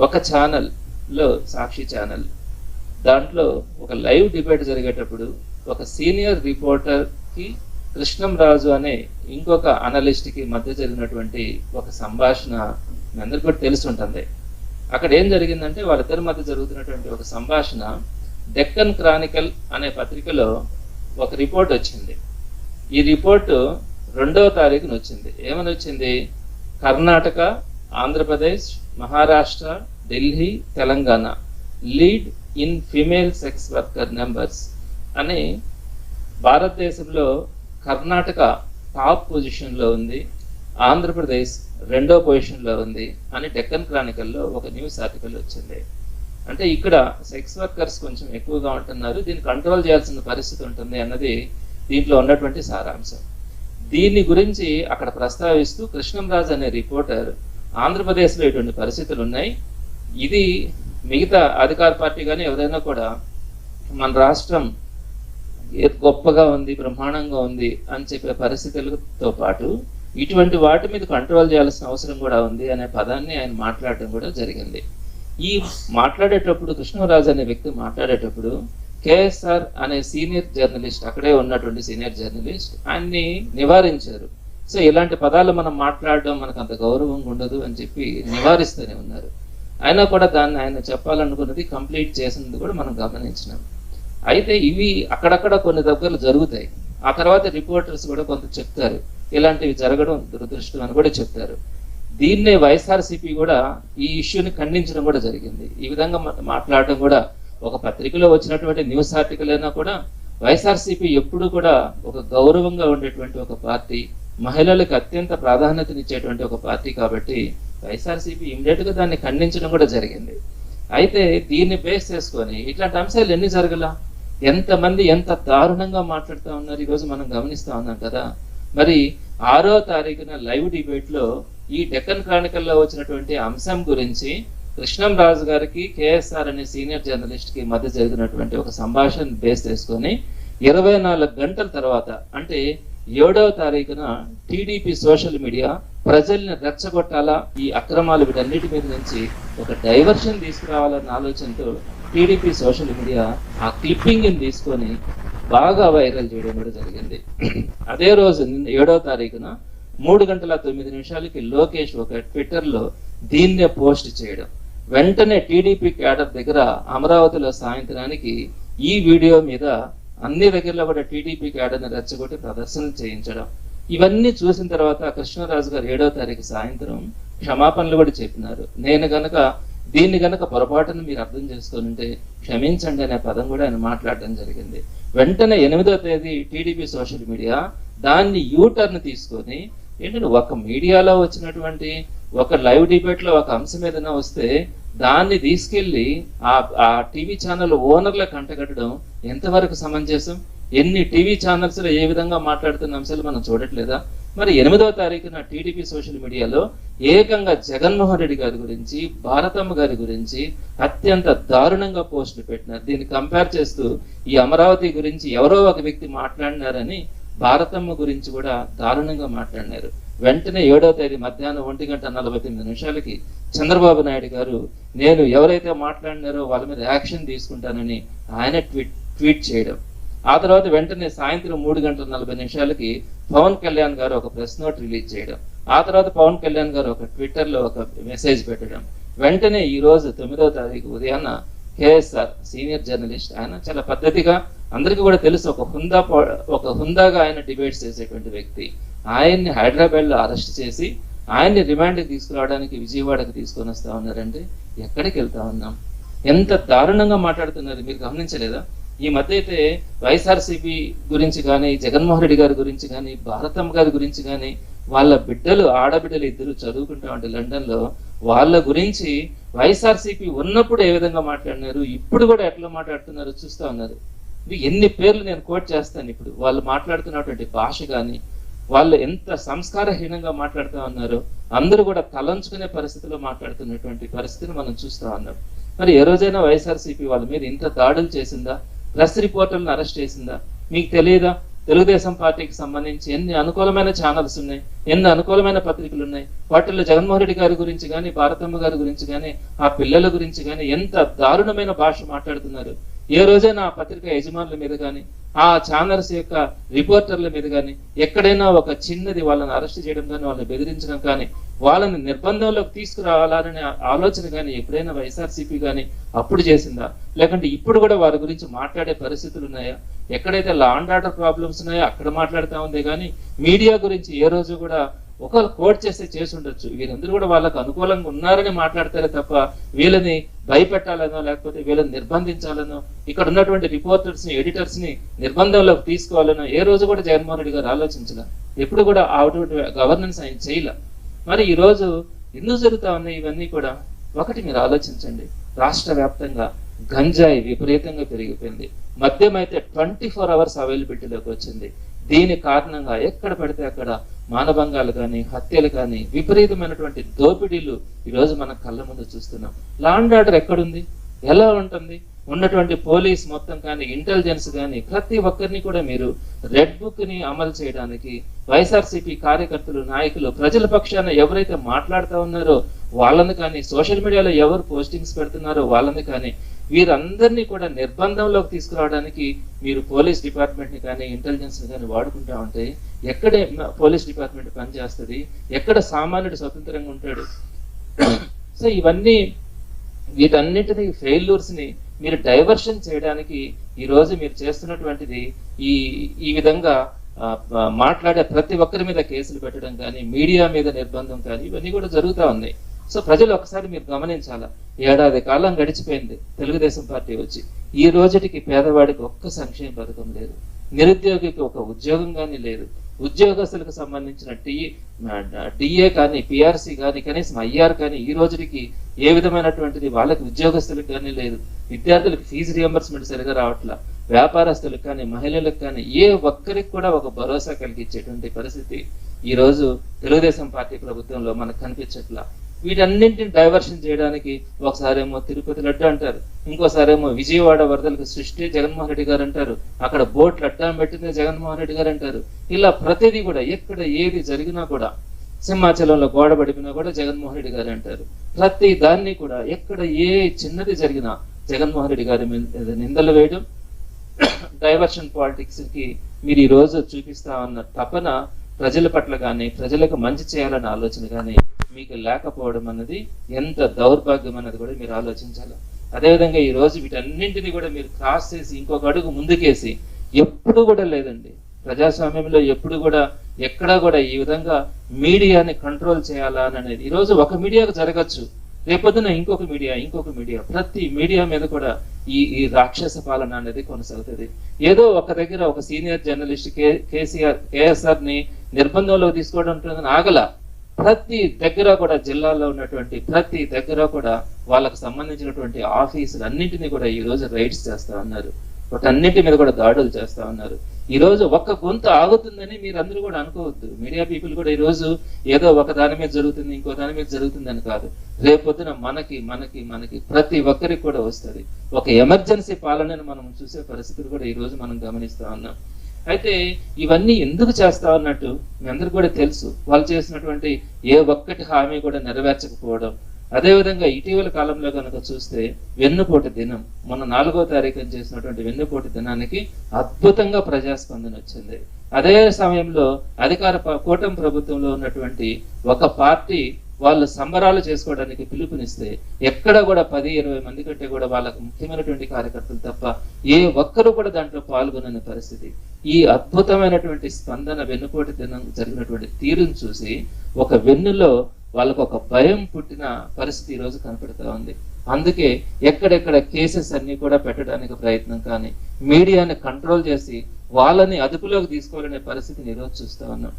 ఒక ఛానల్లో సాక్షి ఛానల్ దాంట్లో ఒక లైవ్ డిబేట్ జరిగేటప్పుడు ఒక సీనియర్ రిపోర్టర్కి కృష్ణం రాజు అనే ఇంకొక అనలిస్ట్కి మధ్య జరిగినటువంటి ఒక సంభాషణ మీ అందరికీ కూడా తెలిసి ఉంటుంది. అక్కడ ఏం జరిగిందంటే వాళ్ళిద్దరి మధ్య జరుగుతున్నటువంటి ఒక సంభాషణ డెక్కన్ క్రానికల్ అనే పత్రికలో ఒక రిపోర్ట్ వచ్చింది. ఈ రిపోర్టు రెండవ తారీఖున వచ్చింది. ఏమని వచ్చింది? Karnataka Andhra Pradesh Maharashtra Delhi Telangana. Lead in female sex worker numbers అని భారతదేశంలో కర్ణాటక టాప్ పొజిషన్లో ఉంది. ఆంధ్రప్రదేశ్ రెండో పొజిషన్లో ఉంది అని డెక్కన్ క్రానికల్లో ఒక న్యూస్ ఆర్టికల్ వచ్చింది. అంటే ఇక్కడ సెక్స్ వర్కర్స్ కొంచెం ఎక్కువగా ఉంటున్నారు. దీన్ని కంట్రోల్ చేయాల్సిన పరిస్థితి ఉంటుంది అన్నది దీంట్లో ఉన్నటువంటి సారాంశం. దీని గురించి అక్కడ ప్రస్తావిస్తూ కృష్ణంరాజ్ అనే రిపోర్టర్ ఆంధ్రప్రదేశ్లో ఇటువంటి పరిస్థితులు ఉన్నాయి ఇది మిగతా అధికార పార్టీ కానీ ఎవరైనా కూడా మన రాష్ట్రం గొప్పగా ఉంది బ్రహ్మాండంగా ఉంది అని చెప్పే పరిస్థితులతో పాటు ఇటువంటి వాటి మీద కంట్రోల్ చేయాల్సిన అవసరం కూడా ఉంది అనే పదాన్ని ఆయన మాట్లాడటం కూడా జరిగింది. ఈ మాట్లాడేటప్పుడు కృష్ణరాజు అనే వ్యక్తి మాట్లాడేటప్పుడు కేఎస్ఆర్ అనే సీనియర్ జర్నలిస్ట్ అక్కడే ఉన్నటువంటి సీనియర్ జర్నలిస్ట్ ఆయన్ని నివారించారు. సో ఇలాంటి పదాలు మనం మాట్లాడడం మనకు అంత గౌరవంగా ఉండదు అని చెప్పి నివారిస్తూనే ఉన్నారు. అయినా కూడా దాన్ని ఆయన చెప్పాలనుకున్నది కంప్లీట్ చేసినది కూడా మనం గమనించినాం. అయితే ఇవి అక్కడక్కడ కొన్ని దగ్గరలు జరుగుతాయి. ఆ తర్వాత రిపోర్టర్స్ కూడా కొంత చెప్తారు. ఇలాంటివి జరగడం దురదృష్టం అని కూడా చెప్తారు. దీన్నే వైఎస్ఆర్సీపీ కూడా ఈ ఇష్యూని ఖండించడం కూడా జరిగింది. ఈ విధంగా మాట్లాడడం కూడా ఒక పత్రికలో వచ్చినటువంటి న్యూస్ ఆర్టికల్ అయినా కూడా వైఎస్ఆర్సీపీ ఎప్పుడు కూడా ఒక గౌరవంగా ఉండేటువంటి ఒక పార్టీ మహిళలకు అత్యంత ప్రాధాన్యతనిచ్చేటువంటి ఒక పార్టీ కాబట్టి వైఎస్ఆర్సీపీ ఇమ్మీడియట్గా దాన్ని ఖండించడం కూడా జరిగింది. అయితే దీన్ని బేస్ చేసుకొని ఇట్లాంటి అంశాలు ఎన్ని జరగల? ఎంతమంది ఎంత దారుణంగా మాట్లాడుతూ ఉన్నారు? ఈరోజు మనం గమనిస్తా ఉన్నాం కదా. మరి ఆరో తారీఖున లైవ్ డిబేట్లో ఈ డెక్కన్ క్రానికల్లో వచ్చినటువంటి అంశం గురించి కృష్ణం రాజు గారికి కేఎస్ఆర్ అనే సీనియర్ జర్నలిస్ట్కి మధ్య జరిగినటువంటి ఒక సంభాషణ బేస్ చేసుకొని ఇరవై నాలుగు గంటల తర్వాత అంటే ఏడవ తారీఖున టీడీపీ సోషల్ మీడియా ప్రజల్ని రెచ్చగొట్టాలా? ఈ అక్రమాలు వీటన్నిటి మీద నుంచి ఒక డైవర్షన్ తీసుకురావాలన్న ఆలోచనతో టీడీపీ సోషల్ మీడియా ఆ క్లిప్పింగ్ తీసుకొని బాగా వైరల్ చేయడం కూడా జరిగింది. అదే రోజు ఏడవ తారీఖున మూడు గంటల తొమ్మిది నిమిషాలకి లోకేష్ ఒక ట్విట్టర్లో దీన్నే పోస్ట్ చేయడం. వెంటనే టీడీపీ క్యాడర్ దగ్గర అమరావతిలో సాయంత్రానికి ఈ వీడియో మీద అన్ని దగ్గరలో కూడా టీడీపీ క్యాడర్ని రెచ్చగొట్టి ప్రదర్శనలు చేయించడం. ఇవన్నీ చూసిన తర్వాత కృష్ణరాజు గారు ఏడవ తారీఖు సాయంత్రం క్షమాపణలు కూడా చెప్పినారు. నేను గనక దీన్ని గనక పొరపాటును మీరు అర్థం చేసుకుంటే క్షమించండి అనే పదం కూడా ఆయన మాట్లాడడం జరిగింది. వెంటనే ఎనిమిదో తేదీ టీడీపీ సోషల్ మీడియా దాన్ని యూటర్న్ తీసుకొని ఏంటంటే ఒక మీడియాలో వచ్చినటువంటి ఒక లైవ్ డిబేట్లో ఒక అంశం ఏదైనా వస్తే దాన్ని తీసుకెళ్ళి ఆ ఆ టీవీ ఛానల్ ఓనర్లకు అంటగట్టడం ఎంతవరకు సమంజసం? ఎన్ని టీవీ ఛానల్స్లో ఏ విధంగా మాట్లాడుతున్న అంశాలు మనం చూడట్లేదా? మరి ఎనిమిదవ తారీఖున టీడీపీ సోషల్ మీడియాలో ఏకంగా జగన్మోహన్ రెడ్డి గారి గురించి భారతమ్మ గారి గురించి అత్యంత దారుణంగా పోస్టులు పెట్టినారు. దీన్ని కంపేర్ చేస్తూ ఈ అమరావతి గురించి ఎవరో ఒక వ్యక్తి మాట్లాడినారని భారతమ్మ గురించి కూడా దారుణంగా మాట్లాడినారు. వెంటనే ఏడవ తేదీ మధ్యాహ్నం ఒంటి గంట నలభై తొమ్మిది నిమిషాలకి చంద్రబాబు నాయుడు గారు నేను ఎవరైతే మాట్లాడినారో వాళ్ళ మీద యాక్షన్ తీసుకుంటానని ఆయన ట్వీట్ ట్వీట్ చేయడం. ఆ తర్వాత వెంటనే సాయంత్రం మూడు గంటల నలభై నిమిషాలకి పవన్ కళ్యాణ్ గారు ఒక ప్రెస్ నోట్ రిలీజ్ చేయడం. ఆ తర్వాత పవన్ కళ్యాణ్ గారు ఒక ట్విట్టర్లో ఒక మెసేజ్ పెట్టడం. వెంటనే ఈ రోజు తొమ్మిదవ తారీఖు ఉదయాన్న కేఎస్ఆర్ సీనియర్ జర్నలిస్ట్ ఆయన చాలా పద్ధతిగా అందరికీ కూడా తెలుసు. ఒక హుందా ఒక హుందాగా ఆయన డిబేట్స్ చేసేటువంటి వ్యక్తి. ఆయన్ని హైదరాబాద్లో అరెస్ట్ చేసి ఆయన్ని రిమాండ్కి తీసుకురావడానికి విజయవాడకి తీసుకొని వస్తా ఉన్నారంటే ఎక్కడికి వెళ్తా ఉన్నాం? ఎంత దారుణంగా మాట్లాడుతున్నారు? మీరు గమనించలేదా? ఈ మధ్య అయితే వైఎస్ఆర్సీపీ గురించి కానీ జగన్మోహన్ రెడ్డి గారి గురించి కానీ భారతమ్మ గారి గురించి కానీ వాళ్ళ బిడ్డలు ఆడబిడ్డలు ఇద్దరు చదువుకుంటా ఉంటే లండన్లో వాళ్ళ గురించి వైఎస్ఆర్సీపీ ఉన్నప్పుడు ఏ విధంగా మాట్లాడినారు ఇప్పుడు కూడా ఎట్లా మాట్లాడుతున్నారు చూస్తా ఉన్నారు. ఎన్ని పేర్లు నేను కోట్ చేస్తాను ఇప్పుడు. వాళ్ళు మాట్లాడుతున్నటువంటి భాష కానీ వాళ్ళు ఎంత సంస్కారహీనంగా మాట్లాడుతూ ఉన్నారో అందరూ కూడా తలంచుకునే పరిస్థితిలో మాట్లాడుతున్నటువంటి పరిస్థితిని మనం చూస్తా ఉన్నాం. మరి ఏ రోజైనా వైఎస్ఆర్సీపీ వాళ్ళ మీద ఇంత దాడులు చేసిందా? ప్రెస్ రిపోర్టర్లను అరెస్ట్ చేసిందా? మీకు తెలియదా? తెలుగుదేశం పార్టీకి సంబంధించి ఎన్ని అనుకూలమైన ఛానల్స్ ఉన్నాయి ఎన్ని అనుకూలమైన పత్రికలు ఉన్నాయి వాటిల్లో జగన్మోహన్ రెడ్డి గారి గురించి కానీ భారతమ్మ గారి గురించి కానీ ఆ పిల్లల గురించి కానీ ఎంత దారుణమైన భాష మాట్లాడుతున్నారు. ఏ రోజైనా ఆ పత్రిక యజమానుల మీద కానీ ఆ ఛానల్స్ యొక్క రిపోర్టర్ల మీద కానీ ఎక్కడైనా ఒక చిన్నది వాళ్ళని అరెస్ట్ చేయడం కానీ వాళ్ళని బెదిరించడం కానీ వాళ్ళని నిర్బంధంలోకి తీసుకురావాలనే ఆలోచన కానీ ఎప్పుడైనా వైఎస్ఆర్సీపీ కానీ అప్పుడు చేసిందా? లేకుంటే ఇప్పుడు కూడా వారి గురించి మాట్లాడే పరిస్థితులు ఉన్నాయా? ఎక్కడైతే లా అండ్ ఆర్డర్ ప్రాబ్లమ్స్ ఉన్నాయో అక్కడ మాట్లాడుతూ ఉంది కానీ మీడియా గురించి ఏ రోజు కూడా ఒకరు కోట్ చేస్తే చేసి ఉండొచ్చు. వీరందరూ కూడా వాళ్ళకు అనుకూలంగా ఉన్నారని మాట్లాడతారే తప్ప వీళ్ళని భయపెట్టాలనో లేకపోతే వీళ్ళని నిర్బంధించాలనో ఇక్కడ ఉన్నటువంటి రిపోర్టర్స్ని ఎడిటర్స్ని నిర్బంధంలోకి తీసుకోవాలనో ఏ రోజు కూడా జగన్మోహన్ రెడ్డి గారు ఆలోచించాల. ఎప్పుడు కూడా అటువంటి గవర్నెన్స్ ఆయన చేయలే. మరి ఈ రోజు ఎందుకు జరుగుతా ఉన్నాయి ఇవన్నీ కూడా ఒకటి మీరు ఆలోచించండి. రాష్ట్ర వ్యాప్తంగా గంజాయి విపరీతంగా పెరిగిపోయింది. మద్యం అయితే ట్వంటీ ఫోర్ అవర్స్ అవైలబిలిటీలోకి వచ్చింది. దీని కారణంగా ఎక్కడ పడితే అక్కడ మానభంగాలు కానీ హత్యలు కానీ విపరీతమైనటువంటి దోపిడీలు ఈరోజు మన కళ్ళ ముందు చూస్తున్నాం. లా అండ్ ఆర్డర్ ఎక్కడుంది? ఎలా ఉంటుంది? ఉన్నటువంటి పోలీస్ మొత్తం కానీ ఇంటెలిజెన్స్ కానీ ప్రతి ఒక్కరిని కూడా మీరు రెడ్ బుక్ని అమలు చేయడానికి వైఎస్ఆర్సీపీ కార్యకర్తలు నాయకులు ప్రజల పక్షాన ఎవరైతే మాట్లాడుతూ ఉన్నారో వాళ్ళని కానీ సోషల్ మీడియాలో ఎవరు పోస్టింగ్స్ పెడుతున్నారో వాళ్ళని కానీ వీరందరినీ కూడా నిర్బంధంలోకి తీసుకురావడానికి మీరు పోలీస్ డిపార్ట్మెంట్ని కానీ ఇంటెలిజెన్స్ని కానీ వాడుకుంటా ఉంటే ఎక్కడ పోలీస్ డిపార్ట్మెంట్ పనిచేస్తుంది? ఎక్కడ సామాన్యుడు స్వతంత్రంగా ఉంటాడు? సో ఇవన్నీ వీటన్నిటిని ఫెయిల్యూర్స్ని మీరు డైవర్షన్ చేయడానికి ఈ రోజు మీరు చేస్తున్నటువంటిది ఈ ఈ విధంగా మాట్లాడే ప్రతి ఒక్కరి మీద కేసులు పెట్టడం కానీ మీడియా మీద నిర్బంధం కానీ ఇవన్నీ కూడా జరుగుతూ ఉన్నాయి. సో ప్రజలు ఒకసారి మీరు గమనించాలా? ఏడాది కాలం గడిచిపోయింది. తెలుగుదేశం పార్టీ వచ్చి ఈ రోజుటికి పేదవాడికి ఒక్క సంక్షేమ పథకం లేదు. నిరుద్యోగికి ఒక ఉద్యోగం కానీ లేదు. ఉద్యోగస్తులకు సంబంధించిన టీ డిఏ కానీ పిఆర్సీ కానీ కనీసం ఐఆర్ కానీ ఈ రోజుకి ఏ విధమైనటువంటిది వాళ్ళకి ఉద్యోగస్తులకు కానీ లేదు. విద్యార్థులకు ఫీజు రియంబర్స్మెంట్ సరిగా రావట్లా. వ్యాపారస్తులకు కానీ మహిళలకు కానీ ఏ ఒక్కరికి కూడా ఒక భరోసా కలిగించేటువంటి పరిస్థితి ఈ రోజు తెలుగుదేశం పార్టీ ప్రభుత్వంలో మనకు కనిపించట్లా. వీటన్నింటిని డైవర్షన్ చేయడానికి ఒకసారేమో తిరుపతి లడ్డు అంటారు. ఇంకోసారేమో విజయవాడ వరదలకు సృష్టి జగన్మోహన్ రెడ్డి గారు అంటారు. అక్కడ బోట్లు అడ్డం పెట్టింది జగన్మోహన్ రెడ్డి గారు అంటారు. ఇలా ప్రతిదీ కూడా ఎక్కడ ఏది జరిగినా కూడా సింహాచలంలో గోడ పడిపోయినా కూడా జగన్మోహన్ రెడ్డి గారు అంటారు. ప్రతి దాన్ని కూడా ఎక్కడ ఏ చిన్నది జరిగినా జగన్మోహన్ రెడ్డి గారి మీద నిందలు వేయడం డైవర్షన్ పాలిటిక్స్కి మీరు ఈ రోజు చూపిస్తా ఉన్న తపన ప్రజల పట్ల కానీ ప్రజలకు మంచి చేయాలన్న ఆలోచన కానీ మీకు లేకపోవడం అన్నది ఎంత దౌర్భాగ్యం అన్నది కూడా మీరు ఆలోచించాలి. అదేవిధంగా ఈ రోజు వీటన్నింటినీ కూడా మీరు క్రాస్ చేసి ఇంకొక అడుగు ముందుకేసి ఎప్పుడు కూడా లేదండి. ప్రజాస్వామ్యంలో ఎప్పుడు కూడా ఎక్కడా కూడా ఈ విధంగా మీడియాని కంట్రోల్ చేయాలా అని అనేది. ఈ రోజు ఒక మీడియాకు జరగచ్చు. రేపొద్దున ఇంకొక మీడియా ఇంకొక మీడియా. ప్రతి మీడియా మీద కూడా ఈ ఈ రాక్షస పాలన అనేది కొనసాగుతుంది. ఏదో ఒక దగ్గర ఒక సీనియర్ జర్నలిస్ట్ కే కేసీఆర్ కేఎస్ఆర్ని నిర్బంధంలో తీసుకోవడం ఉంటుందని ఆగల. ప్రతి దగ్గర కూడా జిల్లాలో ఉన్నటువంటి ప్రతి దగ్గర కూడా వాళ్ళకు సంబంధించినటువంటి ఆఫీసులు అన్నింటినీ కూడా ఈ రోజు రైడ్స్ చేస్తా ఉన్నారు. వాటన్నింటి మీద కూడా దాడులు చేస్తా ఉన్నారు. ఈ రోజు ఒక్క గొంతు ఆగుతుందని మీరు అందరూ కూడా అనుకోవద్దు. మీడియా పీపుల్ కూడా ఈ రోజు ఏదో ఒక దాని మీద జరుగుతుంది ఇంకో దాని మీద జరుగుతుందని కాదు. రేపొద్దున మనకి మనకి మనకి ప్రతి ఒక్కరికి కూడా వస్తుంది. ఒక ఎమర్జెన్సీ పాలనను మనం చూసే పరిస్థితులు కూడా ఈ రోజు మనం గమనిస్తా ఉన్నాం. అయితే ఇవన్నీ ఎందుకు చేస్తా అన్నట్టు మీ అందరికి కూడా తెలుసు. వాళ్ళు చేసినటువంటి ఏ ఒక్కటి హామీ కూడా నెరవేర్చకపోవడం. అదేవిధంగా ఇటీవల కాలంలో కనుక చూస్తే వెన్నుపోటు దినం మొన్న నాలుగో తారీఖున చేసినటువంటి వెన్నుపోటు దినానికి అద్భుతంగా ప్రజాస్పందన వచ్చింది. అదే సమయంలో అధికార కూటమి ప్రభుత్వంలో ఉన్నటువంటి ఒక పార్టీ వాళ్ళు సంబరాలు చేసుకోవడానికి పిలుపునిస్తే ఎక్కడ కూడా పది ఇరవై మంది కంటే కూడా వాళ్ళకు ముఖ్యమైనటువంటి కార్యకర్తలు తప్ప ఏ ఒక్కరు కూడా దాంట్లో పాల్గొనని పరిస్థితి. ఈ అద్భుతమైనటువంటి స్పందన వెన్నుపోటు దినం జరిగినటువంటి తీరును చూసి ఒక వెన్నులో వాళ్ళకు ఒక భయం పుట్టిన పరిస్థితి ఈరోజు రోజు కనపడుతూ ఉంది. అందుకే ఎక్కడెక్కడ కేసెస్ అన్ని కూడా పెట్టడానికి ప్రయత్నం కానీ మీడియాని కంట్రోల్ చేసి వాళ్ళని అదుపులోకి తీసుకోవాలనే పరిస్థితిని ఈరోజు చూస్తా ఉన్నాం.